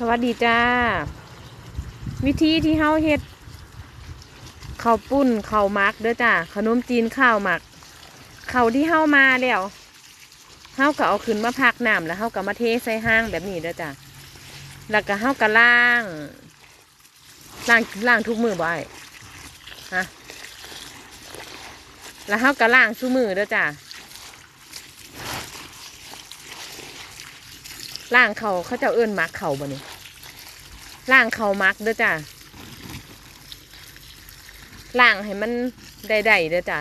สวัสดีจ้า วิธีที่เฮาเฮ็ดข้าวปุ้นข้าวมักเด้อจ้าขนมจีนข้าวหมักข้าวที่เฮามาแล้วเฮาก็เอาขึ้นมาพักน้ำแล้วเฮาก็มาเทใส่ห้างแบบนี้เด้อจ้าแล้วก็เฮาก็ล้างล้างล้างทุกมือบ่ไอ้ฮะแล้วเฮาก็ล้างทุกมือเด้อจ้า ล่างเขาเขาเจะเอื้นมักเขาบ่นี่ล่างเขามักเด้อจ้ะล่างให้มันได้ๆเด้อจ้ะ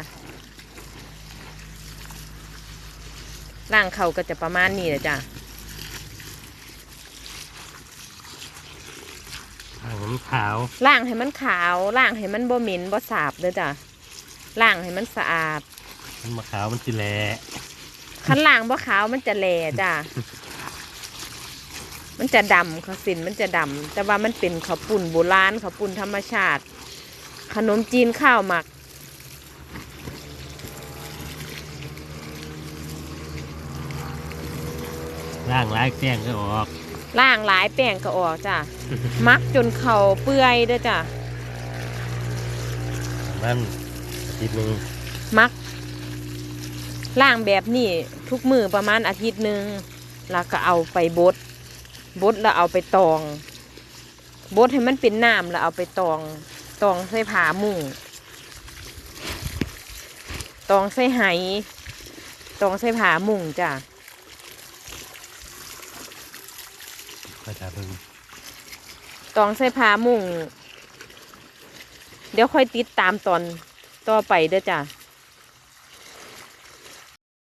ล่างเขาก็จะประมาณนี้แหละจ้ะอ่างน้ำขาวล่างให้มันขาวล่างให้มันบ่เหม็นบ่สาบเด้อจ้ะล่างให้มันสะอาดมันมะขาวมันสิแหลคันล่างบ่ขาวมันจะแหล่จ้ะ มันจะดำข้าวสินมันจะดำแต่ว่ามันเป็นข้าวปุ่นโบราณข้าวปุ่นธรรมชาติ ขนมจีนข้าวหมักล่างร้ายแป้งก็ออก ล่างหลายแป้งก็ออกจ้ะ มักจนเข่าเปื่อยเด้อจ้ะมันอาทิตย์หนึงมักล่างแบบนี้ทุกมือประมาณอาทิตย์หนึ่งแล้วก็เอาไปบด บดแล้วเอาไปตอง บดให้มันเป็นน้ำแล้วเอาไปตอง ตองใส่ผามุงตองใส่ไหตองใส่ผามุงจ้ะก็จะเบิ่งตองใส่ผามุงเดี๋ยวค่อยติดตามตอนต่อไปเด้อจ้ะ